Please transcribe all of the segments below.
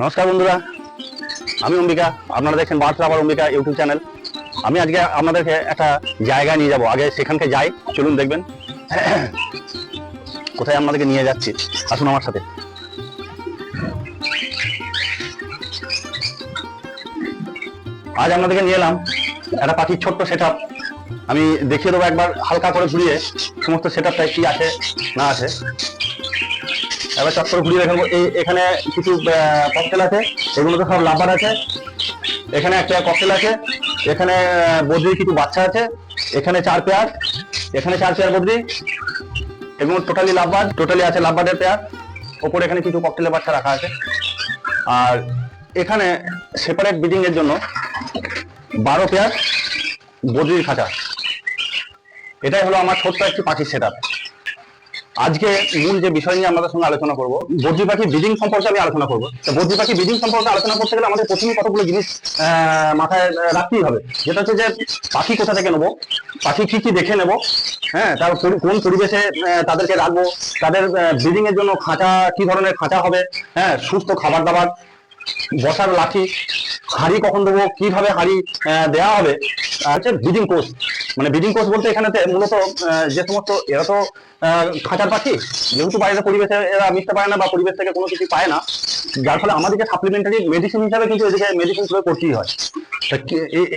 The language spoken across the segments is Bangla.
নমস্কার বন্ধুরা, আমি অম্বিকা, আপনারা দেখছেন বার্তা আবার অম্বিকা ইউটিউব চ্যানেল। আমি আজকে আপনাদেরকে একটা জায়গায় নিয়ে যাব, আগে সেখানকে যাই, চলুন দেখবেন। কোথায় আপনাদেরকে নিয়ে যাচ্ছি, আসুন আমার সাথে। আজ আপনাদেরকে নিয়ে এলাম একটা পাখির ছোট্ট সেট আমি দেখিয়ে দেবো একবার, হালকা করে ঘুরিয়ে সমস্ত সেট আপটায় কি আছে, না আছে। এবার চট করে ঘুরিয়ে দেখাবো। এই এখানে কিছু ককটেল আছে এগুলোতে সব লাভার আছে। এখানে একটা ককটেল আছে এখানে আহ, কিছু বাচ্চা আছে এখানে চার পেয়ার এখানে চার পেয়ার বদ্রি এগুলো টোটালি লাভবার টোটালি আছে লাভবারের পেয়ার ওপরে এখানে কিছু ককটেলের বাচ্চা রাখা আছে। আর এখানে সেপারেট ব্রিডিং এর জন্য বারো পেয়ার বদ্রির খাঁচা। এটাই হলো আমার ছোট্ট একটি পাখির সেট আজকে মূল যে বিষয় নিয়ে আমাদের সঙ্গে আলোচনা করব, বদ্রি পাখি ব্রিডিং সম্পর্কে আমি আলোচনা করব। তো বদ্রি পাখি ব্রিডিং সম্পর্কে আলোচনা করতে গেলে আমাদের প্রথমে কতগুলো জিনিস মাথায় রাখতেই হবে। যেটা হচ্ছে যে পাখি কোথা থেকে নেব, পাখি কি কি দেখে নেব হ্যাঁ তার কোন পরিবেশে তাদেরকে রাখব, তাদের ব্রিডিং এর জন্য খাঁচা, কি ধরনের খাঁচা হবে হ্যাঁ সুস্থ খাবার দাবার, বসার লাঠি, হাড়ি কখন দেবো, কীভাবে হাড়ি দেওয়া হবে, আর হচ্ছে ব্রিডিং কোর্স মানে ব্রিডিং কোর্স বলতে এখানেতে মূলত যে সমস্ত, এরা তো খাঁচার পাখি। যেহেতু বাইরের পরিবেশে এরা মিশতে পারে না বা পরিবেশ থেকে কোনো কিছু পায় না, যার ফলে আমাদেরকে সাপ্লিমেন্টারি মেডিসিন হিসাবে কিন্তু এদিকে মেডিসিন প্রয়োগ করতেই হয়।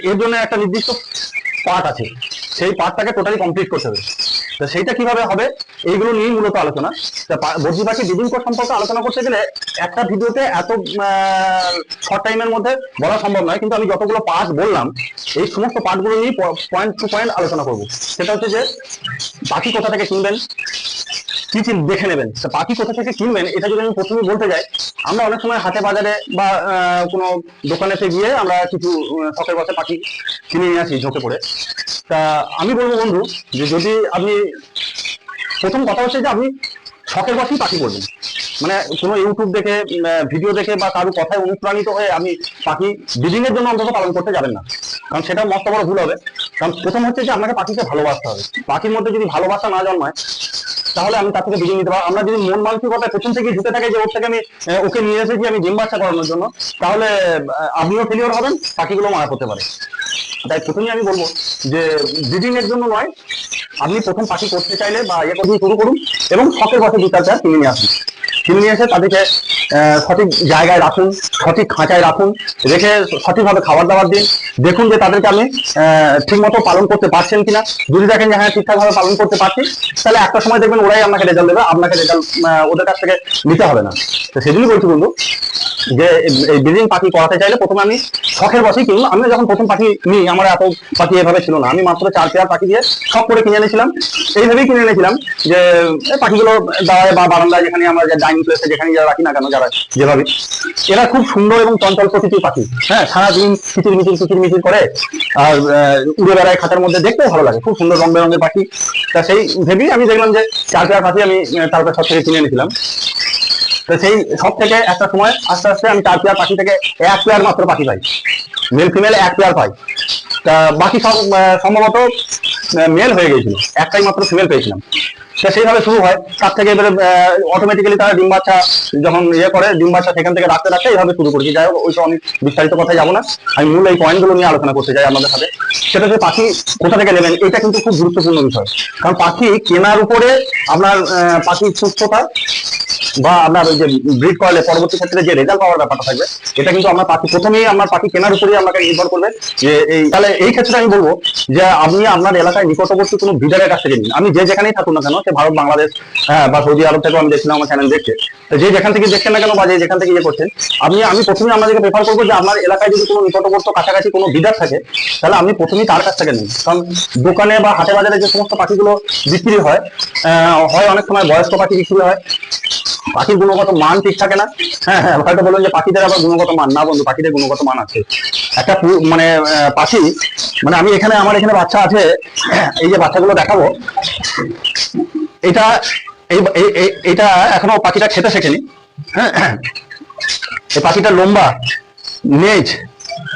এর জন্য একটা নির্দিষ্ট পার্ট আছে। সেই পার্টটাকে টোটালি কমপ্লিট করতে হবে। তো সেইটা কীভাবে হবে? এইগুলো নিয়েই মূলত আলোচনা। বদ্রি পাখি কোর্স সম্পর্কে আলোচনা করতে গেলে একটা ভিডিওতে এত শর্ট টাইমের মধ্যে বলা সম্ভব নয়, কিন্তু আমি যতগুলো পার্ট বললাম, এই সমস্ত পার্টগুলো নিয়ে পয়েন্ট টু পয়েন্ট আলোচনা করব। সেটা হচ্ছে যে বাকি কোথা থেকে কিনবেন? কি কি দেখে নেবেন? পাখি কোথা থেকে কিনবেন? এটা যদি আমি প্রথমে বলতে যাই, আমরা অনেক সময় হাতে বাজারে বা কোনো দোকানেতে গিয়ে আমরা কিছু শখের বসে পাখি কিনে নিয়ে আসি ঝোঁকে পড়ে। তা আমি বলব বন্ধু যে যদি আপনি, প্রথম কথা হচ্ছে যে আপনি শখের বসেই পাখি করবেন মানে কোনো ইউটিউব দেখে ভিডিও দেখে বা কারও কথায় অনুপ্রাণিত হয়ে আমি পাখি ব্রিডিং এর জন্য অন্তত পালন করতে যাবেন না। কারণ সেটা মস্ত বড় ভুল হবে। কারণ প্রথম হচ্ছে যে আপনাকে পাখিকে ভালোবাসতে হবে। পাখির মধ্যে যদি ভালোবাসা না জন্মায়, তাহলে আমি তার থেকে ব্রিডিং নিতে পারব আমরা যদি মন মানসিকতা প্রথম থেকে ঢুকে থাকে যে ওর থেকে আমি ওকে নিয়ে এসেছি, আমি ডিম বাচ্চা করানোর জন্য, তাহলে আপনিও ফেলিওর হবেন, পাখিগুলো মারা করতে পারে। তাই প্রথমেই আমি বলব যে ব্রিডিং এর জন্য নয়, আপনি প্রথম পাখি করতে চাইলে বা ইয়ে করতে শুরু করুন এবং শখের পথে দু চার কিনে নিয়ে আসুন। কিনে নিয়ে এসে তাদেরকে সঠিক জায়গায় রাখুন, সঠিক খাঁচায় রাখুন, রেখে সঠিকভাবে খাবার দাবার দিন। দেখুন যে তাদেরকে আমি ঠিক মতো পালন করতে পারছেন কিনা। যদি দেখেন যে হ্যাঁ ঠিকঠাক ভাবে পালন করতে পারছি, তাহলে একটা সময় দেখবেন ওরাই আপনাকে রেজাল্ট দেবে, আপনাকে রেজাল্ট ওদের কাছ থেকে নিতে হবে না। তো সেজন্যই বলছি বন্ধু, যে এই ব্রিডিং পাখি করাতে চাইলে প্রথমে আমি শখের বসেই কিনুন আমি যখন প্রথম পাখি নিই, আমার এত পাখি এভাবে ছিল না। আমি মাত্র চার পেয়ার পাখি দিয়ে শখ করে কিনে এনেছিলাম। এইভাবেই কিনে এনেছিলাম যে পাখিগুলো দাঁড়ায় বা বারান্দায় যেখানে আমরা ডাইনিং প্লেসে যেখানে যারা রাখি না কেন যারা যেভাবে। এরা খুব সুন্দর এবং চঞ্চল প্রকৃতির পাখি। হ্যাঁ সারাদিন কিচির মিচির কিচির মিচির করে, আর উড়ে বেড়ায় খাঁচার মধ্যে দেখতেও ভালো লাগে। খুব সুন্দর রং বেরঙের পাখি। তা সেই, ভেবেই আমি দেখলাম যে চার পেয়ার পাখি আমি তারপরে সব থেকে কিনে এনেছিলাম। তো সেই সব থেকে একটা সময় আস্তে আস্তে আমি চার পেয়ার পাখি থেকে এক পেয়ার মাত্র পাখি পাই। মেল ফিমেল এক পেয়ার পাই। তা বাকি সব সম্ভবত মেল হয়ে গেছিল একটাই মাত্র ফিমেল পেয়েছিলাম। তা সেইভাবে শুরু হয়। তার থেকে এবারে অটোমেটিক্যালি তারা ডিম বাচ্চা যখন ইয়ে করে, ডিম বাচ্চা সেখান থেকে রাখতে রাখতে এইভাবে শুরু করেছি। যাই হোক ওইসব আমি বিস্তারিত কথায় যাব না। আমি মূল এই পয়েন্টগুলো নিয়ে আলোচনা করতে চাই আমাদের সাথে। সেটা যে পাখি কোথা থেকে নেবেন? এটা কিন্তু খুব গুরুত্বপূর্ণ বিষয়। কারণ পাখি কেনার উপরে আপনার পাখির সুস্থতা বা আপনার ওই যে ব্রিড করলে পরবর্তী ক্ষেত্রে যে রেজাল্ট পাওয়ার ব্যাপারটা থাকবে, এটা কিন্তু আমার পাখি, প্রথমেই আমার পাখি কেনার উপরেই আমাকে নির্ভর করবে যে এই, তাহলে এই ক্ষেত্রে আমি বলব যে আপনি আপনার এলাকায় নিকটবর্তী কোনো ব্রিডারের কাছ থেকে নিন। আমি যে যেখানেই থাকুন না কেন সে ভারত বাংলাদেশ হ্যাঁ, বা সৌদি আরব থেকেও আমি দেখছিলাম আমার চ্যানেল দেখছে যে যেখান থেকে দেখছেন না কেন বা যে যেখান থেকে ইয়ে করছেন আপনি আমি প্রথমে আপনাদেরকে প্রেফার করব যে আপনার এলাকায় যদি কোনো নিকটবর্তী কাছাকাছি কোনো ব্রিডার থাকে তাহলে আপনি প্রথমেই তার কাছ থেকে নিন কারণ দোকানে বা হাটে বাজারে যে সমস্ত পাখিগুলো বিক্রি হয় হয় অনেক সময় বয়স্ক পাখি বিক্রি হয় পাখির গুণগত মান ঠিক থাকে না। হ্যাঁ হ্যাঁ হয়তো বলুন যে পাখিদের আবার গুণগত মান। না বন্ধু পাখিদের গুণগত মান আছে। একটা মানে পাখি মানে আমি এখানে আমার এখানে বাচ্চা আছে এই যে বাচ্চাগুলো দেখাবো। এটা এটা এখনও পাখিটা খেতে শেখেনি। হ্যাঁ এই পাখিটা লম্বা, নেজ,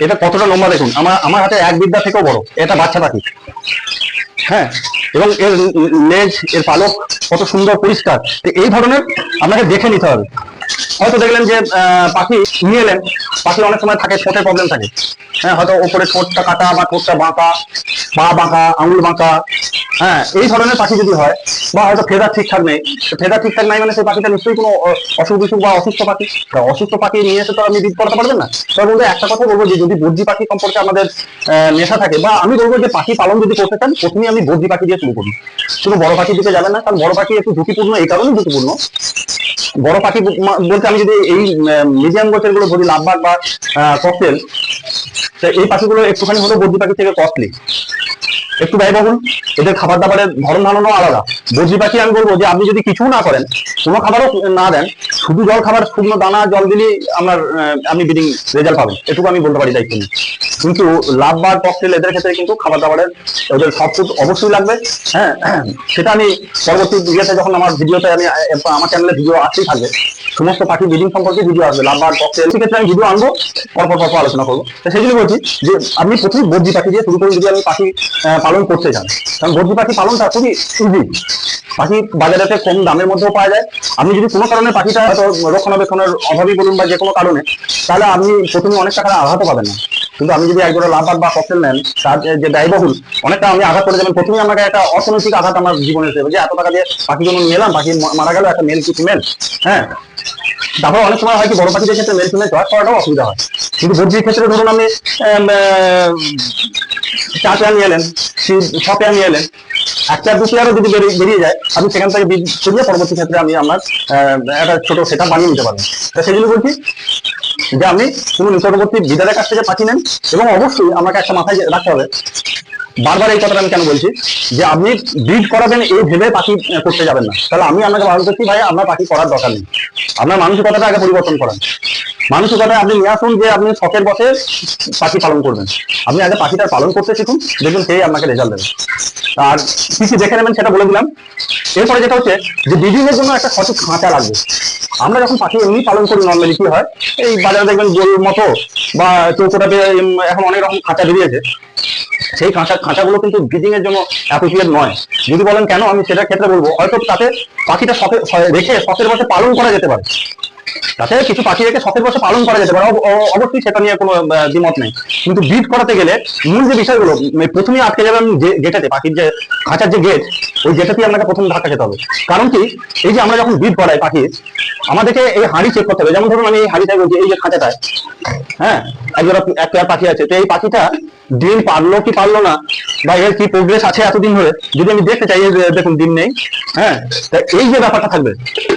এটা কতটা লম্বা দেখুন। আমার আমার হাতে এক বিদ্যা থেকেও বড়, এটা বাচ্চা পাখি। হ্যাঁ এবং এর লেজ এর পালক কত সুন্দর পরিষ্কার। এই ধরনের আপনাকে দেখে নিতে হবে। হয়তো দেখলেন যে পাখি নিয়ে এলেন। পাখি অনেক সময় থাকে ঠোঁটের প্রবলেম থাকে। হ্যাঁ হয়তো ওপরে ঠোঁটটা কাটা বা ঠোঁটটা বাঁকা, পা বাঁকা, আঙুল বাঁকা। হ্যাঁ এই ধরনের পাখি যদি হয়, বা হয়তো ফেদার ঠিকঠাক নেই ফেদার ঠিকঠাক নাই মানে সেই পাখিটা নিশ্চয়ই কোনো অসুখ বিসুখ বা অসুস্থ পাখি। অসুস্থ পাখি নিয়ে এসে তো আপনি বিদ করাতে পারবেন না। তবে বলতে একটা কথা বলব যে, যদি বর্জি পাখি সম্পর্কে আমাদের নেশা থাকে, বা আমি বলব যে, পাখি পালন যদি করতে চান প্রথমে আমি বর্জি পাখি দিয়ে শুরু করি। শুধু বড় পাখির দিকে যাবেন না, কারণ বড় পাখি একটু ঝুঁকিপূর্ণ, এই কারণেই ঝুঁকিপূর্ণ। বড় পাখি বলতে আমি যদি এই মিডিয়াম গোছেরগুলো বলি লাভবাগ বা ককটেল এই পাখিগুলো একটুখানি হলো বদ্রি পাখি থেকে কস্টলি একটু ব্যয়বহুল এদের খাবার দাবারের ধরন ধারণও আলাদা। বদ্রি পাখি আমি বলব যে, আপনি যদি কিছু না করেন, কোনো খাবারও না দেন, শুধু জল খাবার, শুকনো দানা, জল দিলেই আপনার আপনি বিডিং রেজাল্ট পাবেন। এটুকু আমি বলতে পারি দায়িত্ব কিন্তু লাভ বা ককটেল এদের ক্ষেত্রে কিন্তু খাবার দাবারের ওদের সব ফুড অবশ্যই লাগবে। হ্যাঁ সেটা আমি পরবর্তী ইয়েতে যখন আমার ভিডিওতে আমি আমার চ্যানেলে ভিডিও আসতেই থাকবে, সমস্ত পাখি ব্রিডিং সম্পর্কে ভিডিও আসবে। লাভ বার ককটেল সেক্ষেত্রে আমি ভিডিও আনব, পরপর পরপর আলোচনা করব। তো জন্য বলছি যে, আপনি প্রথমে বর্জি পাখি দিয়ে শুরু করে যদি আমি পাখি পালন করতে চান কারণ বর্জি পাখি পালনটা খুবই ইজি পাখি বাজারেতে কম দামের মধ্যেও পাওয়া যায়। আপনি যদি কোনো কারণে পাখিটা হয়তো রক্ষণাবেক্ষণের অভাবই বলুন বা যে কোনো কারণে, তাহলে আপনি প্রথমে অনেক টাকার আঘাতও পাবেন না। কিন্তু আপনি যদি একজোড়া লাভ বা ককটেল নেন তার যে- ব্যয়বহুল, অনেকটা আমি আঘাত করে যাবেন প্রথমে আমাকে একটা অর্থনৈতিক আঘাত আমার জীবনে এসে যে এত টাকা দিয়ে পাখি জন্য নিলাম পাখি মারা গেল, একটা মেল কি ফিমেল হ্যাঁ? তারপর অনেক সময় হয় কি, বড় পাখিদের ক্ষেত্রে মেল ফিমেল চয়েস করাটাও অসুবিধা হয়। কিন্তু বর্জির ক্ষেত্রে ধরুন আপনি চার পেয়ার নিয়ে এলেন ছ পেয়ার নিয়ে এলেন। এক পেয়ার দু পেয়ারও যদি বেরিয়ে বেরিয়ে যায় আপনি সেখান থেকে বীজ পরবর্তী ক্ষেত্রে আমি আমার একটা ছোট সেটা বানিয়ে নিতে পারবেন তা জন্য বলছি যে আপনি কোনো নিকটবর্তী বিদারের কাছ থেকে পাঠিয়ে নেন এবং অবশ্যই আমাকে একটা মাথায় রাখতে হবে। বারবার এই কথাটা আমি কেন বলছি? যে আপনি ব্রিড করাবেন এই ভেবে পাখি করতে যাবেন না। তাহলে আমি আপনাকে ভালো করছি, ভাই, আপনার পাখি করার দরকার নেই। আপনার মানসিকতাটা আগে পরিবর্তন করেন। মানসিকতা আপনি নিয়ে আসুন যে আপনি শখের বসে পাখি পালন করবেন। আপনি আগে পাখিটা পালন করতে শিখুন, দেখুন সেই আপনাকে রেজাল্ট দেবে। আর কি কি দেখে নেবেন সেটা বলে দিলাম। এরপরে যেটা হচ্ছে যে ব্রিডিং এর জন্য একটা সঠিক খাঁচা লাগবে। আমরা যখন পাখি এমনি পালন করি নর্মালি কি হয়? এই বাজারে দেখবেন গরুর মতো বা চৌকোটাতে এখন অনেক রকম খাঁচা বেরিয়েছে। সেই খাঁচা, খাঁচাগুলো কিন্তু ব্রিডিং এর জন্য অ্যাপ্রোপ্রিয়েট নয়। যদি বলেন কেন, আমি সেটার ক্ষেত্রে বলব, হয়তো তাতে পাখিটা রেখে শখের বসে পালন করা যেতে পারে। তাতে কিছু পাখি রেখে শখের বসে পালন করা যেতে পারে। অবশ্যই সেটা নিয়ে কোনো দ্বিমত নেই। কিন্তু ব্রিড করাতে গেলে মূল যে বিষয়গুলো উম, প্রথমেই আটকে যাবে আমি গেটাতে পাখির যে খাঁচার যে গেট ওই গেটাতেই আপনাকে প্রথম ধাক্কা খেতে হবে। কারণ কি এই যে আমরা যখন ব্রিড করাই পাখি আমাদেরকে এই হাঁড়ি চেক করতে হবে। যেমন ধরুন আমি এই হাঁড়িটাই বলছি এই যে খাঁচাটায় হ্যাঁ একজোড়া এক পেয়ার পাখি আছে। তো এই পাখিটা ডিম পারল কি পারল না? বা এর কি প্রোগ্রেস আছে এতদিন ধরে? যদি আমি দেখতে চাই দেখুন, ডিম নেই। হ্যাঁ? তা এই যে ব্যাপারটা থাকবে,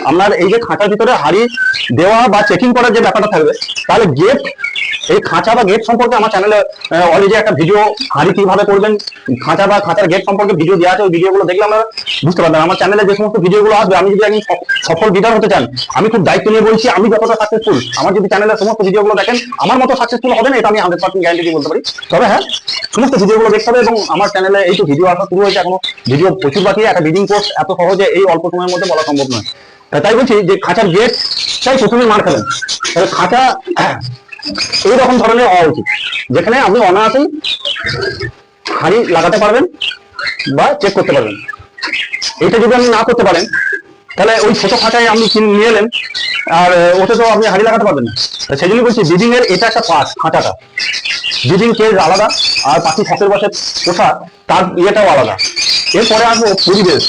আপনার এই যে খাঁচার ভিতরে হাড়ি দেওয়া বা চেকিং করার যে ব্যাপারটা থাকবে, তাহলে গেট এই খাঁচা বা গেট সম্পর্কে আমার চ্যানেলে অলরেডি একটা ভিডিও হাড়ি কীভাবে করবেন, খাঁচা বা খাঁচার গেট সম্পর্কে ভিডিও দেওয়া আছে, ওই ভিডিওগুলো দেখলে আমরা বুঝতে পারবেন। আমার চ্যানেলে যে সমস্ত ভিডিওগুলো আসবে, আমি যদি আমি সফল লিডার হতে চান, আমি খুব দায়িত্ব নিয়ে বলছি, আমি যতটা সাকসেসফুল আমার যদি চ্যানেলের সমস্ত ভিডিওগুলো দেখেন, আমার মতো সাকসেসফুল হবে না, এটা আমি হান্ড্রেড পার্সেন্ট গ্যারান্টি বলতে পারি। তবে হ্যাঁ সমস্ত ভিডিওগুলো দেখতে হবে এবং আমার চ্যানেলে এই তো ভিডিও আসা শুরু হয়েছে এখনও ভিডিও প্রচুর বাকি একটা বিডিং কোর্স এত সহজে এই অল্প সময়ের মধ্যে বলা সম্ভব নয়। তাই বলছি যে খাঁচার গেট, তাই প্রথমে মার খেলেন। তাহলে খাঁচা এইরকম ধরনের হওয়া উচিত। যেখানে আপনি অনায়াসেই হাড়ি লাগাতে পারবেন বা চেক করতে পারবেন। এটা যদি আপনি না করতে পারেন তাহলে ওই ছোট খাঁচায় আপনি নিয়ে এলেন, আর ওতে তো আপনি হাড়ি লাগাতে পারবেন না। সেই জন্য বলছি ব্রিডিং এর এটা একটা পার্ট, খাঁচাটা। ব্রিডিং কেজ আলাদা, আর পাখি শখের বসে পোষা তার ইয়েটাও আলাদা। এরপরে আসব পরিবেশ।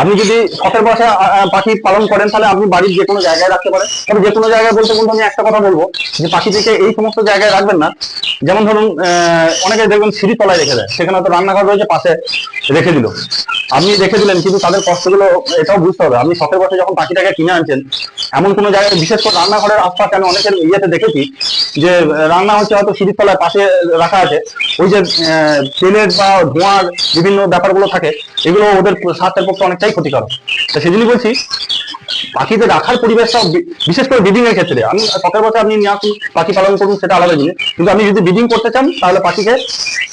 আপনি যদি শখের বসে পাখি পালন করেন, তাহলে আপনি বাড়ির যে কোনো জায়গায় রাখতে পারেন। তবে যে কোনো জায়গায় বলতে বলতে আমি একটা কথা বলব, যে পাখিটিকে এই সমস্ত জায়গায় রাখবেন না। যেমন ধরুন অনেকে দেখবেন সিঁড়ি তলায় রেখে দেয়। সেখানে তো রান্নাঘর রয়েছে পাশে। রেখে দিল। আপনি রেখে দিলেন, কিন্তু তাদের কষ্টগুলো এটাও বুঝতে হবে। আপনি শখের বসে যখন পাখিটাকে কিনে আনছেন, এমন কোনো জায়গায়, বিশেষ করে রান্নাঘরের আশপাশে, আমি অনেকের ইয়েতে দেখেছি যে রান্না হচ্ছে হয়তো সিঁড়ির তলায় পাশে রাখা আছে। ওই যে তেলের বা ধোঁয়ার বিভিন্ন ব্যাপারগুলো থাকে, এগুলো ওদের স্বাস্থ্যের পক্ষে অনেকটাই ক্ষতিকারক তো সেই জন্যই বলছি, পাখিদের রাখার পরিবেশটা বিশেষ করে ব্রিডিং এর ক্ষেত্রে। আমি শখের বছর আপনি নিয়ে আসুন, পাখি পালন করুন, সেটা আলাদা জিনিস। কিন্তু আপনি যদি ব্রিডিং করতে চান, তাহলে পাখিকে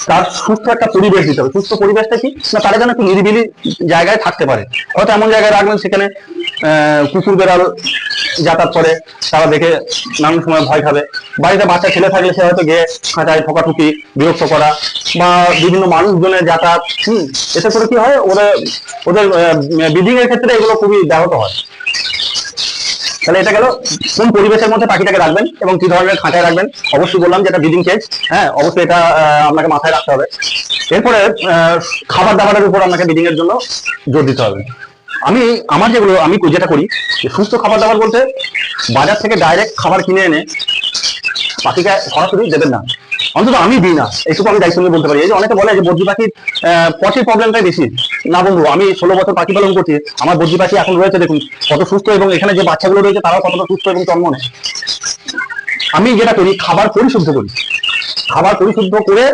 তার সুস্থ একটা পরিবেশ দিতে হবে। সুস্থ পরিবেশটা কি? তারা যেন একটু নিরিবিলি জায়গায় থাকতে পারে। হয়তো এমন জায়গায় রাখবেন সেখানে কুকুর বেড়াল যাতায়াত করে, তারা দেখে নানান সময় ভয় খাবে। বাড়িতে বাচ্চা ছেলে থাকলে সে হয়তো গিয়ে খাঁচায় ঠোকাঠুকি, বিরক্ত করা বা বিভিন্ন মানুষজনের যাতায়াত, হম, এতে করে কি হয়? ওদের ওদের ব্রিডিং এর ক্ষেত্রে এগুলো খুবই ব্যাহত হয়। তাহলে এটা গেল কোন পরিবেশের মধ্যে পাখিটাকে রাখবেন এবং কি ধরনের খাঁচায় রাখবেন? অবশ্যই বললাম যে এটা ব্রিডিং কেজ হ্যাঁ অবশ্যই এটা আপনাকে মাথায় রাখতে হবে। এরপরে খাবার দাবারের উপর আপনাকে ব্রিডিং এর জন্য জোর দিতে হবে। আমি, আমার যেগুলো, আমি যেটা করি সুস্থ খাবার দাবার বলতে বাজার থেকে ডাইরেক্ট খাবার কিনে এনে পাখিকে সরাসরি দেবেন না। অন্তত আমি দিই না এইটুকু আমি দায়িত্ব বলতে পারি। এই যে অনেকে বলে যে বদ্রি পাখির পচের প্রবলেমটাই বেশি। না বন্ধু, আমি ষোলো বছর পাখি পালন করছি। আমার বদ্রি পাখি এখন রয়েছে, দেখুন, কত সুস্থ এবং এখানে যে বাচ্চাগুলো রয়েছে, তারাও কতটা সুস্থ এবং জন্ম নেয়। আমি যেটা করি, খাবার পরিশুদ্ধ করি। খাবার পরিশুদ্ধ করে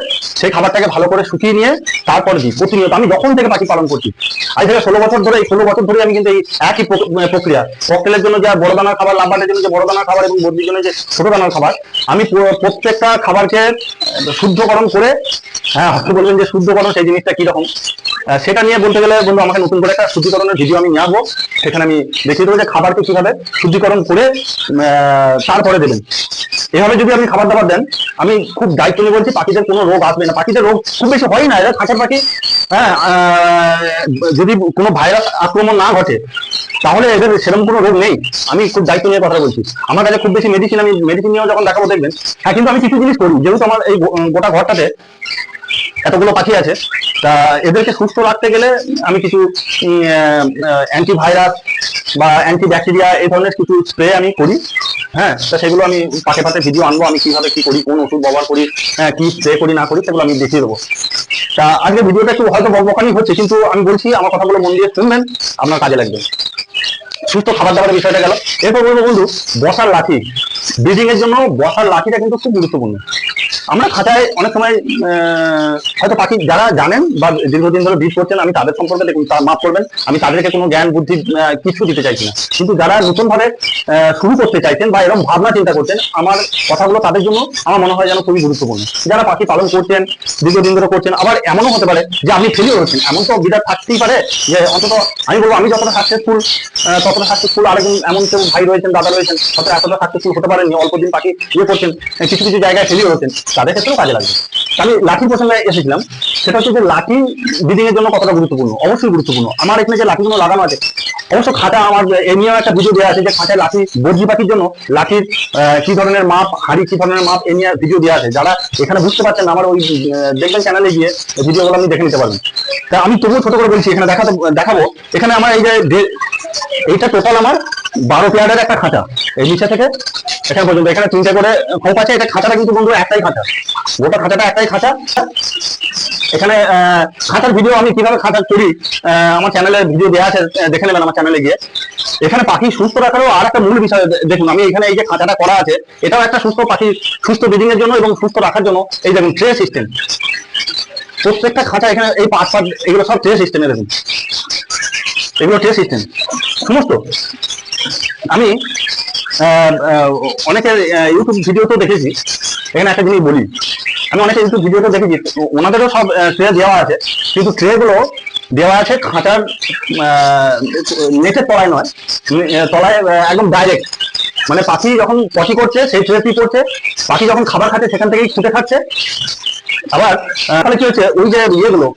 সেই খাবারটাকে ভালো করে শুকিয়ে নিয়ে তারপর দিই, প্রতিনিয়ত। আমি যখন থেকে পাখি পালন করছি আজ থেকে ষোলো বছর ধরে, এই ষোলো বছর ধরে আমি কিন্তু এই একই প্রক্রিয়া। ককটেলের জন্য যা বড় দানার খাবার লাম্বারের জন্য যে বড় দানার খাবার এবং বদ্রির জন্য যে ছোট দানার খাবার, আমি প্রত্যেকটা খাবারকে শুদ্ধকরণ করে হ্যাঁ হয়তো বলবেন যে শুদ্ধকরণ, সেই জিনিসটা কীরকম সেটা নিয়ে বলতে গেলে, বন্ধু, আমাকে নতুন করে একটা শুদ্ধিকরণের ভিডিও আমি নিয়ে আসব। সেখানে আমি দেখিয়ে দেবো যে খাবারকে কীভাবে শুদ্ধিকরণ করে তারপরে দেবেন। এভাবে যদি আপনি খাবার দাবার দেন, আমি খুব দায়িত্ব নিয়ে বলছি, পাখিদের কোনো রোগ আসবে না। পাখিদের রোগ খুব বেশি হয় না, এরা খাঁচার পাখি হ্যাঁ যদি কোনো ভাইরাস আক্রমণ না ঘটে, তাহলে এদের সেরকম কোনো রোগ নেই। আমি খুব দায়িত্ব নিয়ে কথা বলছি। আমার কাছে খুব বেশি মেডিসিন আমি মেডিসিন নিয়েও যখন দেখাবো দেখবেন। হ্যাঁ কিন্তু আমি কিছু জিনিস করি। যেহেতু আমার এই গোটা ঘরটাতে এতগুলো পাখি আছে, তা এদেরকে সুস্থ রাখতে গেলে আমি কিছু অ্যান্টিভাইরাস বা অ্যান্টি ব্যাকটেরিয়া এই ধরনের কিছু স্প্রে আমি করি। হ্যাঁ তা সেগুলো আমি পাশে পাশে ভিডিও আনব, আমি কীভাবে কি করি, কোন ওষুধ ব্যবহার করি হ্যাঁ কি স্প্রে করি, না করি, সেগুলো আমি দেখিয়ে দেবো। তা আজকে ভিডিওটা একটু হয়তো বকবকানি হচ্ছে, কিন্তু আমি বলছি আমার কথাগুলো মন দিয়ে শুনবেন, আপনার কাজে লাগবে। সুস্থ খাবার দাবারের বিষয়টা গেল। এরপর বলব বন্ধু, বসার লাঠি। ব্রিডিং এর জন্য বসার লাঠিটা কিন্তু খুব গুরুত্বপূর্ণ। আমরা খাতায় অনেক সময় হয়তো পাখি যারা জানেন বা দীর্ঘদিন ধরে বীজ করছেন, আমি তাদের সম্পর্কে দেখুন মাফ করবেন, আমি তাদেরকে কোনো জ্ঞান, বুদ্ধি কিছু দিতে চাইছি না। কিন্তু যারা নতুন ভাবে শুরু করতে চাইছেন বা এরকম ভাবনা চিন্তা করছেন, আমার কথাগুলো তাদের জন্য আমার মনে হয় যেন খুবই গুরুত্বপূর্ণ। যারা পাখি পালন করছেন, দীর্ঘদিন ধরে করছেন, আবার এমনও হতে পারে যে আপনি ফেলিও হচ্ছেন এমন তো বিরাট থাকতেই পারে যে অন্তত আমি বলব, আমি যতটা সাকসেসফুল ততটা সাকসেসফুল আরেকজন এমন কেউ ভাই রয়েছেন, দাদা রয়েছেন হয়তো এতটা সাকসেসফুল হতে পারেননি, অল্প দিন পাখি ইয়ে করছেন, কিছু কিছু জায়গায় ফেলিও হচ্ছেন তাদের ক্ষেত্রেও কাজে লাগবে। আমি লাঠি প্রসঙ্গে এসেছিলাম। সেটা হচ্ছে যে লাঠি ব্রিডিং এর জন্য কতটা গুরুত্বপূর্ণ? অবশ্যই গুরুত্বপূর্ণ। আমার এখানে যে লাঠিগুলো লাগানো আছে, অবশ্য খাঁচা আমার এ নিয়েও একটা ভিডিও দেওয়া আছে যে খাঁচায় লাঠি বর্জি পাখির জন্য লাঠির কি ধরনের মাপ, হাড়ি কি ধরনের মাপ, এ নিয়ে ভিডিও দেওয়া আছে। যারা এখানে বুঝতে পারছেন আমার ওই দেখবেন চ্যানেলে গিয়ে ভিডিওগুলো আপনি দেখে নিতে পারবেন। তা আমি তবুও ছোট করে বলছি, এখানে দেখাতে, দেখাবো। এখানে আমার এই যে এইটা টোটাল আমার বারো পেয়ারের একটা খাঁচা এই নিচে থেকে, এখানে পর্যন্ত। এখানে তিনটে করে খোপ আছে, এটা খাঁচাটা কিন্তু বন্ধু একটাই খাঁচা গোটা খাঁচাটা একটাই খাঁচা এখানে খাঁচার ভিডিও আমি কীভাবে খাঁচা করি আমার চ্যানেলে ভিডিও দেওয়া আছে দেখে নেবেন আমার চ্যানেলে গিয়ে। এখানে পাখি সুস্থ রাখারও আর একটা মূল বিষয় দেখুন, আমি এখানে এই যে খাঁচাটা করা আছে, এটাও একটা সুস্থ পাখি, সুস্থ ব্রিডিং এর জন্য এবং সুস্থ রাখার জন্য। এই দেখুন ট্রে সিস্টেম প্রত্যেকটা খাঁচা এখানে, এই পাঁচ পাঁচ এগুলো সব ট্রে সিস্টেমে দেখুন। এগুলো ট্রে সিস্টেম সমস্ত? আমি অনেকের ইউটিউব ভিডিওতেও দেখেছি। এখানে একটা জিনিস বলি। আমি অনেকে ইউটিউব ভিডিওতে দেখেছি। ওনাদেরও সব ট্রে দেওয়া আছে। কিন্তু ট্রে গুলো দেওয়া আছে খাঁচার নেটের তলায় নয়। তলায় একদম ডাইরেক্ট মানে পাখি যখন পটি করছে, সেই ট্রে কি করছে, পাখি যখন খাবার খাচ্ছে, সেখান থেকেই ছুটে খাচ্ছে। আবার তাহলে কি হচ্ছে? ওই যে ইয়েগুলো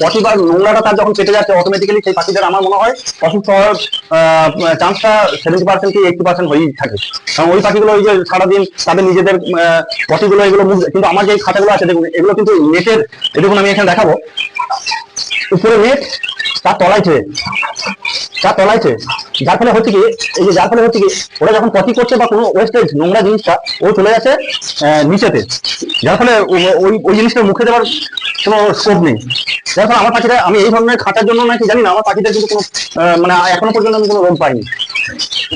পটি নোংরাটা তার যখন কেটে যাচ্ছে অটোমেটিক্যালি সেই পাখিদের আমার মনে হয় অসুস্থ হওয়ার চান্সটা সেভেন্টি পার্সেন্ট কি এইটি পার্সেন্ট হয়েই থাকে। কারণ ওই পাখিগুলো ওই যে সারাদিন তাদের নিজেদের পটিগুলো এগুলো কিন্তু আমার যে খাতাগুলো আছে, দেখুন, এগুলো কিন্তু নেটের, দেখুন আমি এখানে দেখাবো। উপরে নেট, তার তলায় ট্রে তার তলাইছে যার ফলে হচ্ছে কি, এই যে যার ফলে হচ্ছে কি, ওরা যখন কপি করছে বা কোনো ওয়েস্টেজ নোংরা জিনিসটা, ও চলে যাচ্ছে নিচেতে। যার ফলে ওই ওই জিনিসটা মুখে দেওয়ার কোনো স্কোপ নেই। যার ফলে আমার পাখিটা, আমি এই ধরনের খাঁচার জন্য নাকি জানি না, আমার পাখিটা কিন্তু কোনো মানে এখনও পর্যন্ত আমি কোনো রোগ পাইনি।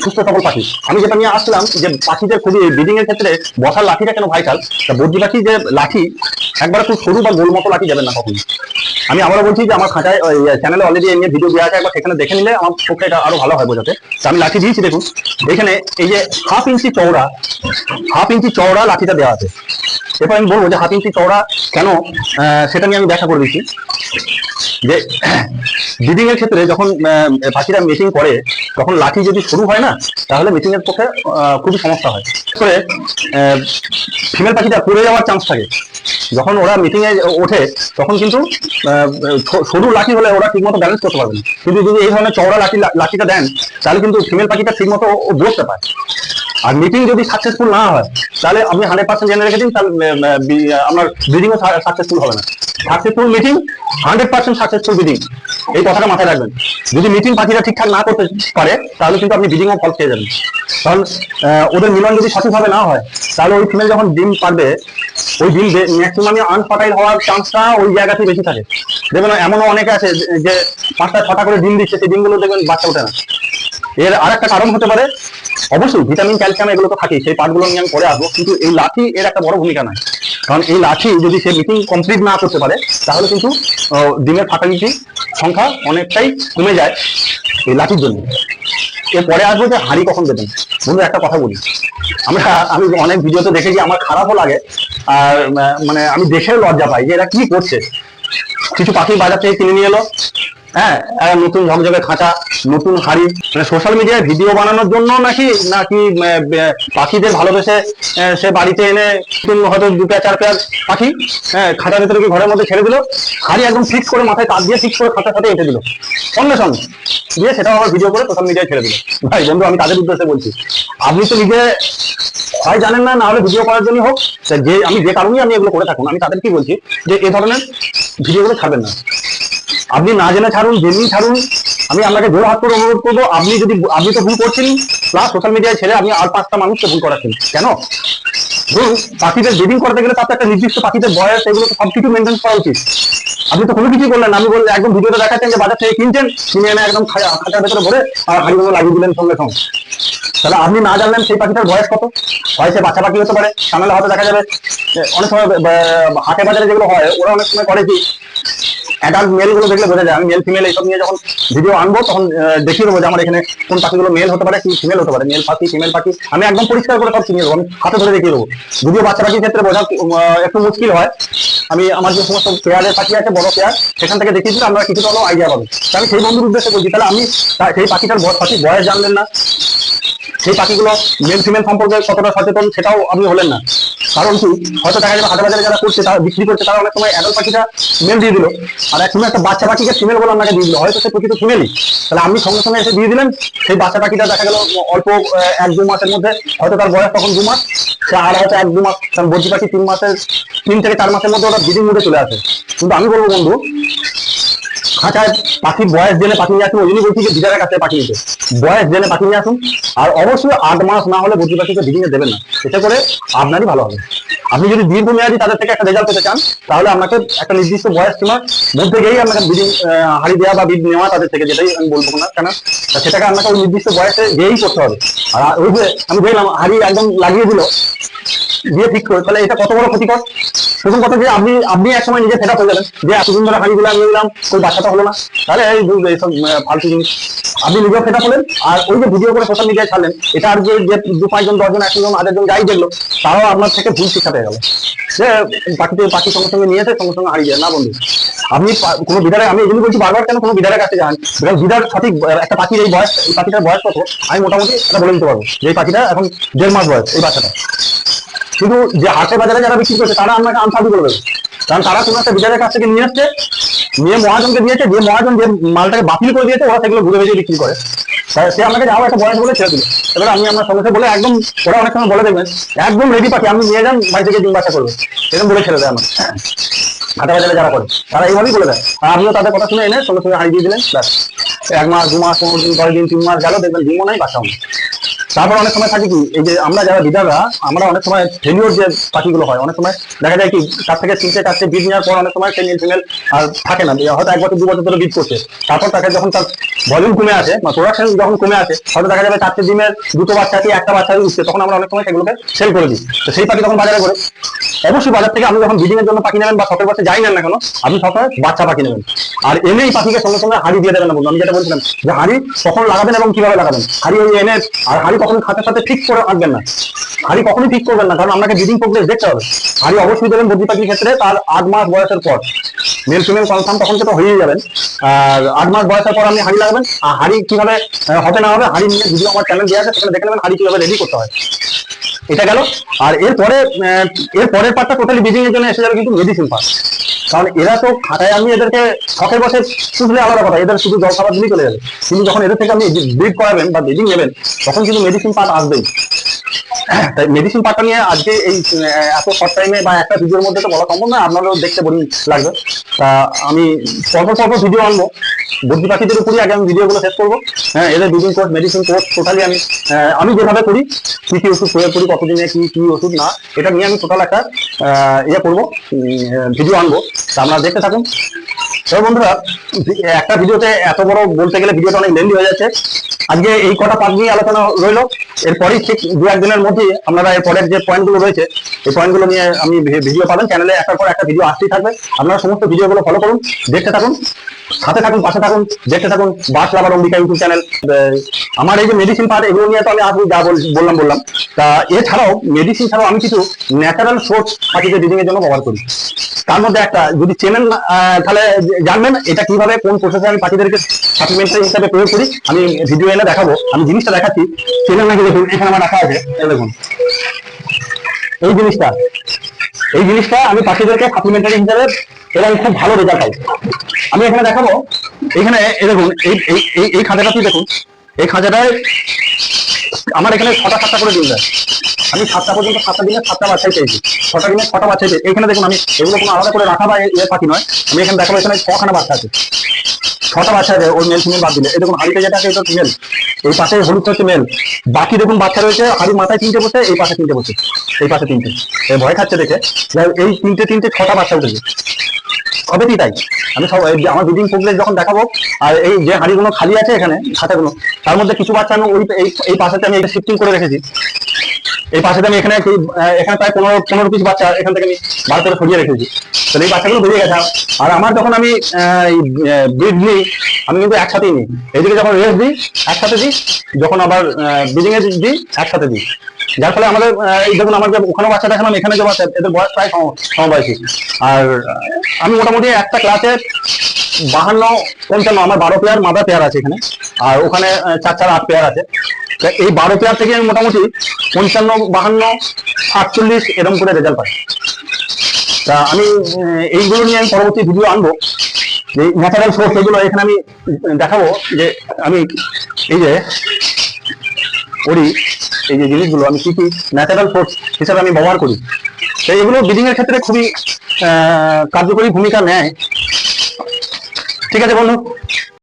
সুস্থ সবল পাখি। আমি যেটা নিয়ে আসলাম যে পাখিদের খুবই ব্রিডিং এর ক্ষেত্রে বসার লাঠিটা কেন ভাইটাল তা বদ্রি পাখি যে লাঠি, একবার খুব সরু বা গোল মতো লাঠি যাবেন না কখনো। আমি আবারও বলছি যে আমার খাঁচায় চ্যানেলে অলরেডি এ নিয়ে ভিডিও দেওয়া আছে, একবার সেখানে দেখে নিলে আমার পক্ষে এটা আরও ভালো হয় বোঝাতে। তো আমি লাঠি দিয়েছি, দেখুন। এখানে এই যে হাফ ইঞ্চি চওড়া হাফ ইঞ্চি চওড়া লাঠিটা দেওয়া আছে। এরপর আমি বলব যে হাফ ইঞ্চি চওড়া কেন সেটা নিয়ে আমি ব্যাখ্যা করে দিচ্ছি। যে ব্রিডিং এর ক্ষেত্রে যখন পাখিরা মিটিং করে, তখন লাঠি যদি শুরু হয় না, তাহলে মিটিং এর পক্ষে খুবই সমস্যা হয়। করে ফিমেল পাখিটা পড়ে যাওয়ার চান্স থাকে। যখন ওরা মিটিং এ ওঠে, তখন কিন্তু সরু লাঠি হলে ওরা ঠিকমতো ব্যালেন্স করতে পারবে না। কিন্তু যদি এই ধরনের চওড়া লাঠি লাঠিটা দেন, তাহলে কিন্তু ফিমেল পাখিটা ঠিকমতো ও বসতে পারে। আর মিটিং যদি সাকসেসফুল না হয়, তাহলে আপনি হান্ড্রেড পার্সেন্ট জেনে রেখে দিন, তাহলে আপনার ব্রিডিংও সাকসেসফুল হবে না। Successful meeting hundred percent successful breeding এই কথাটা মাথায় রাখবেন। যদি মিটিং পাখিরা ঠিকঠাক না করতে পারে, তাহলে কিন্তু আপনি ব্রিডিংও ফল খেয়ে যাবেন। কারণ ওদের মিলন যদি সঠিকভাবে না হয়, তাহলে ওই ফিমেল যখন ডিম পারবে, ওই ডিম ম্যাক্সিমামই আনফার্টাইল হওয়ার চান্সটা ওই জায়গাতেই বেশি থাকে। দেখবেন এমনও অনেকে আছে যে- পাঁচটা ছটা করে ডিম দিচ্ছে, সেই ডিমগুলো দেখবেন বাচ্চা ওঠে না। এর আর একটা কারণ হতে পারে, অবশ্যই ভিটামিন ক্যালসিয়াম এগুলো তো থাকেই, সেই পার্টগুলো নিয়ে আমি পরে আসব, কিন্তু এই লাঠি এর একটা বড় ভূমিকা নাই কারণ এই লাঠি যদি সে মিটিং কমপ্লিট না করতে পারে, তাহলে কিন্তু ডিমের ফাটালিটি সংখ্যা অনেকটাই কমে যায় এই লাঠির জন্য। এরপরে আসব যে হাঁড়ি কখন দেবেন। বন্ধু, একটা কথা বলি। আমরা, আমি অনেক ভিডিওতে দেখেছি, আমার খারাপও লাগে। আর মানে আমি দেখেও লজ্জা পাই যে এরা কি করছে। কিছু পাখি বাজার থেকে কিনে নিয়ে এলো। হ্যাঁ নতুন ঝকঝকে খাঁচা, নতুন হাড়ি মানে সোশ্যাল মিডিয়ায় ভিডিও বানানোর জন্য নাকি নাকি পাখিদের ভালোবেসে সে বাড়িতে এনে হয়তো দু পেয়ার, চার পেয়ার পাখি হ্যাঁ খাঁচার ভেতরে কি ঘরের মধ্যে ছেড়ে দিল হাড়ি একদম ফিক্স করে মাথায় কাজ দিয়ে ফিক্স করে খাঁচার সাথে এঁটে দিল। সঙ্গে সঙ্গে দিয়ে সেটাও আবার ভিডিও করে সোশ্যাল মিডিয়ায় ছেড়ে দিল। ভাই, বন্ধু, আমি তাদের উদ্দেশ্যে বলছি, আপনি তো নিজে হয় জানেন না না হলে ভিডিও করার জন্য হোক যে আমি যে কারণেই আমি এগুলো করে থাকুন, আমি তাদেরকে বলছি যে এ ধরনের ভিডিওগুলো ছাড়বেন না। আপনি না জেনে ছাড়ুন যেমনি ছাড়ুন। আমি আপনাকে জোর হাত করে অনুরোধ করব, আপনি যদি আপনি তো ভুল করছেন প্লাস সোশ্যাল মিডিয়ায় ছেড়ে আপনি আর পাঁচটা মানুষকে ভুল করাচ্ছেন। কেন? ধরুন, পাখিদের ব্রিডিং করতে গেলে তার একটা নির্দিষ্ট পাখিদের বয়স, এগুলো সবকিছু মেনটেন করা উচিত। আপনি তো কোনো কিছুই করলেন আমি বললে একদম ভিডিওতে দেখাচ্ছেন যে বাজার থেকে কিনছেন, কিনে এনে একদম খা- খাঁচার ভেতরে ভরে আর হাড়িগুলো লাগিয়ে দিলেন সঙ্গে সঙ্গে। তাহলে আপনি না জানলেন সেই পাখিটার বয়স কত? হয় সে বাচ্চা পাখি হতে পারে, সামনে হয়তো দেখা যাবে অনেক সময় হাটে বাজারে যেগুলো হয়, ওরা অনেক সময় করে কি অ্যাডাল্ট মেলগুলো দেখলে বোঝা যায়, আমি মেল ফিমেল এইসব নিয়ে যখন ভিডিও আনব, তখন দেখিয়ে দেবো যে আমার এখানে কোন পাখিগুলো মেল হতে পারে, কি ফিমেল হতে পারে মেল পাখি ফিমেল পাখি, আমি একদম পরিষ্কার করে সব চিনিয়ে দেবো, আমি হাতে ধরে দেখিয়ে দেবো। যদিও বাচ্চা পাখির ক্ষেত্রে বোঝা একটু মুশকিল হয়। আমি, আমার যে সমস্ত পেয়ারের পাখি আছে, বড় পেয়ার সেখান থেকে দেখিয়ে দিলে আমরা কিছুটা হলেও আইডিয়া পাবো। তা আমি সেই বন্ধুর উদ্দেশ্যে বলছি, তাহলে আমি সেই পাখিটার বয়স সঠিক বয়স জানলেন না। সেই পাখিগুলো মেল ফিমেল সম্পর্কে কতটা সচেতন সেটাও আপনি হলেন না। কারণ কি, হয়তো দেখা যাবে হাটে বাজারে যারা করছে, তারা বিক্রি করছে, তারা অনেক সময় অ্যাডাল্ট পাখিটা মেল দিয়ে দিল। আর এক সময় একটা বাচ্চা পাখিকে ফিমেল বলে আমাকে দিয়ে দিল। হয়তো সে প্রকৃত ফিমেলই তাহলে আপনি সঙ্গে সঙ্গে এসে দিয়ে দিলেন সেই বাচ্চা পাখিটা দেখা গেল অল্প এক দু মাসের মধ্যে, হয়তো তার বয়স তখন দু মাস। সে আর হয়তো এক দু মাস, কারণ বদ্রি পাখি তিন মাসের, তিন থেকে চার মাসের মধ্যে ওরা ব্রিডিং মুডে চলে আসে। কিন্তু আমি বলব বন্ধু খাঁচায় পাখির বয়স জেনে পাখি নিয়ে আসুন ওই জন্যই বলছি যে বিদারের কাছে পাখি নিতে বয়স জেনে পাখি নিয়ে আসুন, আর অবশ্যই আট মাস না হলে বুদ্ধি পাখিকে ভিডিংয়ে দেবেন না। এতে করে আপনারই ভালো হবে। আপনি যদি দীর্ঘমেয়াদী তাদের থেকে একটা রেজাল্ট পেতে চান, তাহলে আপনাকে একটা নির্দিষ্ট বয়স সীমার মধ্যে গিয়েই আপনাকে বিডিং হাড়ি দেওয়া বা বিড নেওয়া তাদের থেকে, যেটাই আমি বলব না কেন সেটাকে আপনাকে ওই নির্দিষ্ট বয়সে গিয়েই করতে হবে। আর ওই যে আমি দেখলাম হাড়ি একদম লাগিয়ে দিল দিয়ে ঠিক করে তাহলে এটা কত বড় ক্ষতিকর? প্রথম কথা যে আপনি আপনি এক সময় নিজে সেটা হয়ে যাবেন। যে এতদিন ধরে হাঁড়ি দিলাম নিয়ে দিলাম ওই বাচ্চাটা হলো না। তাহলে এই এইসব ফালতু জিনিস। আপনি নিজেও সেটা হলেন, আর ওই যে ভিডিও করে সোশ্যাল মিডিয়ায় ছাড়লেন, এটা আর যে দু পাঁচজন, দশজন একজন আরেকজন যাই দেখল তারাও আপনার থেকে ভুল শিক্ষা পেয়ে গেল। যে পাখিতে পাখি সঙ্গে সঙ্গে নিয়ে এসে সঙ্গে সঙ্গে হারিয়ে যায় না বন্ধু, আপনি কোনো বিদারে আমি জন্য বলছি বারবার কেন কোনো বিদারের কাছে যান? বিকজ বিদার সঠিক একটা পাখির এই বয়স এই পাখিটার বয়স কত? আমি মোটামুটি এটা বলে দিতে পারব। যে এই পাখিটা এখন দেড় মাস বয়স, এই বাচ্চাটা। কিন্তু যে হাটে বাজারে যারা বিক্রি করছে, তারা আপনাকে আনসার করে দেবে কারণ তারা কোনো একটা বিচারের কাছ থেকে নিয়ে আসছে, নিয়ে মহাজনকে দিয়েছে যে মহাজন যে মালটাকে বাতিল করে দিয়েছে, ওরা সেগুলো ঘুরে ভেজে বিক্রি করে। সে আমাকে যাও, একটা বয়স বলে ছেড়ে দিল। এবার আমি আমার সঙ্গে বলে একদম, ওরা অনেক সময় বলে দেখবেন একদম রেডি পাখি, আমি নিয়ে যান, বাড়ি থেকে ডিম বাচ্চা করবে। এরকম বলে ছেড়ে দেয় আমার হাটে বাজারে যারা করে, তারা এইভাবেই বলে দেয়। আর আপনিও তাদের কথা শুনে এনে সঙ্গে সঙ্গে হারিয়ে দিয়ে দিলেন, ব্যাস। এক মাস, দু মাস, পনেরো দিন, দশ দিন, তিন মাস গেল, দেখবেন ডিমও নাই নেই। তারপর অনেক সময় থাকে কি, এই যে আমরা যারা লিডাররা আমরা অনেক সময় ফেলিওর যে পাখিগুলো হয়, অনেক সময় দেখা যায় কি তার থেকে তিনটে, চারটে বীজ নেওয়ার পর অনেক সময় মেল ফিমেল আর থাকে না। হয়তো এক বছর, দু বছর ধরে বীজ করছে। তারপর তাকে যখন তার ভলিউম কমে আসে, বা প্রোডাকশন যখন কমে আসে, হয়তো দেখা যাবে চারটে ডিমের দুটো বাচ্চা কি একটা বাচ্চা উঠছে তখন আমরা অনেক সময় সেগুলোকে সেল করে দিই। তো সেই পাখি তখন বাজারে করে অবশ্যই বাজার থেকে আপনি যখন ব্রিডিং এর জন্য পাখি নেবেন বা শখের বাচ্চা যাই না কেন, আপনি সবসময় বাচ্চা পাখি নেবেন। আর এনেই পাখিকে সঙ্গে সঙ্গে হাড়ি দিয়ে দেবেন না আমি যেটা বলছিলাম যে হাড়ি কখন লাগাবেন এবং কীভাবে লাগাবেন। হাড়ি ওই এনে, আর হাড়ি কখন খাতের সাথে ঠিক করে রাখবেন না। হাড়ি কখনোই ঠিক করবেন না, কারণ আপনাকে ব্রিডিং প্রোগ্রেস দেখতে হবে। হাড়ি অবশ্যই দেবেন বুদ্ধি পাখির ক্ষেত্রে তার আট মাস বয়সের পর। মেল ফিমেল কনফার্ম তখন তো হয়েই যাবেন। আর আট মাস বয়সের পর আপনি হাড়ি লাগাবেন। আর হাড়ি কীভাবে হবে না হবে, হাড়ি নিয়ে ভিডিও আমার চ্যানেল দেওয়া আছে, সেখানে দেখে নেবেন হাড়ি কীভাবে রেডি করতে হয়। এটা গেল। আর এরপরে এর পরের পার্টটা টোটালি বিজিং এর জন্য এসে যাবে কিন্তু মেডিসিন পার্ট কারণ এরা তো খাটায়, আমি এদেরকে শখের বসে শুধু আলাদা কথা, এদের শুধু জল খাবার দিলেই চলে যাবে। কিন্তু যখন এদের থেকে আপনি ব্রিড করাবেন বা ব্রিডিং নেবেন, তখন কিন্তু মেডিসিন পার্ট আসবেই। তাই মেডিসিন পার্টটা নিয়ে আজকে এই এত শর্ট টাইমে বা একটা ভিডিওর মধ্যে তো বলা সম্ভব না, আপনারও দেখতে বোরিং লাগবে। তা আমি পরপর পরপর ভিডিও আনব। বুদ্ধি পাখিদের উপরই আগে আমি ভিডিওগুলো শেষ করব। হ্যাঁ এদের breeding course medicine course totally আমি আমি যেভাবে করি, কি কি ওষুধ প্রয়োগ করি, কতদিনে কি কি ওষুধ না, এটা নিয়ে আমি টোটাল একটা ইয়ে করব ভিডিও আনব। তা আপনারা দেখতে থাকুন। তবে বন্ধুরা, একটা ভিডিওতে এত বড় বলতে গেলে ভিডিওটা অনেক লেন্দি হয়ে যাচ্ছে। আজকে এই কটা পার্ট নিয়ে আলোচনা রইল। এরপরেই ঠিক দু একদিনের মধ্যেই আপনারা এর পরের যে পয়েন্টগুলো রয়েছে, এই পয়েন্টগুলো নিয়ে আমি ভিডিও পাবেন। চ্যানেলে একটার পর একটা ভিডিও আসতেই থাকবে। আপনারা সমস্ত ভিডিওগুলো ফলো করুন, দেখতে থাকুন, সাথে থাকুন, পাশে থাকুন, দেখতে থাকুন। Bus lover Ambika YouTube channel আমার এই যে মেডিসিন পার্ট এগুলো নিয়ে তো আমি আজ যা বললাম বললাম। তা এছাড়াও মেডিসিন ছাড়াও আমি কিছু ন্যাচারাল সোর্স পাখিদের ব্রিডিং এর জন্য ব্যবহার করি। তার মধ্যে একটা, যদি চেনেন তাহলে জানবেন এটা কীভাবে, কোন প্রসেসে আমি পাখিদেরকে সাপ্লিমেন্টারি হিসাবে প্রয়োগ করি। আমি ভিডিও এনে দেখাবো, আমি জিনিসটা দেখাচ্ছি। চেনেন নাকি দেখুন, এখানে আমার রাখা আছে। দেখুন। এই জিনিসটা এই জিনিসটা আমি পাখিদেরকে সাপ্লিমেন্টারি হিসাবে খুব ভালো রেজাল্ট পাই। আমি এখানে দেখাবো, এখানে দেখুন, এই, এই- এই খাঁচাটাতেই দেখুন। এই খাঁচাটায় আমার এখানে ছটা সাতটা করে ডিম দেয়। আমি সাতটা পর্যন্ত সাতটা দিনে সাতটা বাচ্চাই পেয়েছি। ছটা দিনে ছটা বাচ্চাই পেয়েছি এখানে দেখুন আমি এগুলো কোনো আলাদা করে রাখা বা এ পাখি নয়। আমি এখানে দেখাবো, এখানে ছখানা বাচ্চা আছে। ছটা বাচ্চা আছে, ওই মেল ফিমেল বাদ দিলে। দেখুন হাড়িতে যেটা আছে, এটা ফিমেল এই পাশে হলুদ হচ্ছে মেল বাকি দেখুন বাচ্চা রয়েছে হাড়ির মাথায় তিনটে বসে, এই পাশে তিনটে বসে। এই পাশে তিনটে। ভয় খাচ্ছে দেখে। এই তিনটে তিনটে ছটা বাচ্চা উঠেছে। হবে কি তাই? আমি সব আমার দুদিন প্রোগ্রেস যখন দেখাবো, আর এই যে হাঁড়িগুলো খালি আছে এখানে খাতাগুলো তার মধ্যে কিছু বাচ্চা আমি ওই, এই পাশেতে আমি শিফটিং করে রেখেছি। এই পাশেতে আমি এখানে এখানে প্রায় পনেরো পনেরো পিস বাচ্চা এখান থেকে আমি বার করে সরিয়ে রেখেছি। তাহলে এই বাচ্চাগুলো বেরিয়ে গেছে। আর আমার যখন আমি ব্রিড নিই, আমি কিন্তু একসাথেই নিই। এইদিকে যখন রেস্ট দিই, একসাথে দিই, যখন আবার ব্রিডিং দিই, একসাথে দিই। যার ফলে আমাদের এই দেখুন আমার ওখানে বাচ্চা দেখালাম, এখানে যে বাচ্চা, এদের বয়স প্রায় সম- সমবয়সী আর আমি মোটামুটি একটা ক্লাসে বাহান্ন, পঞ্চান্ন, আমার বারো পেয়ার মাদার পেয়ার আছে এখানে। আর ওখানে চার চার, আট পেয়ার আছে। এই বারো পেয়ার থেকে আমি মোটামুটি পঞ্চান্ন, বাহান্ন, আটচল্লিশ এরকম করে রেজাল্ট পাই। তা আমি এইগুলো নিয়ে আমি পরবর্তী ভিডিও আনব। যে ন্যাচারাল সোর্স এগুলো এখানে আমি দেখাবো যে আমি এই যে করি, এই যে জিনিসগুলো আমি কি কি ন্যাচারাল সোর্স হিসাবে আমি ব্যবহার করি। তো এগুলো ব্রিডিং এর ক্ষেত্রে খুবই কার্যকরী ভূমিকা নেয়। ঠিক আছে বন্ধু।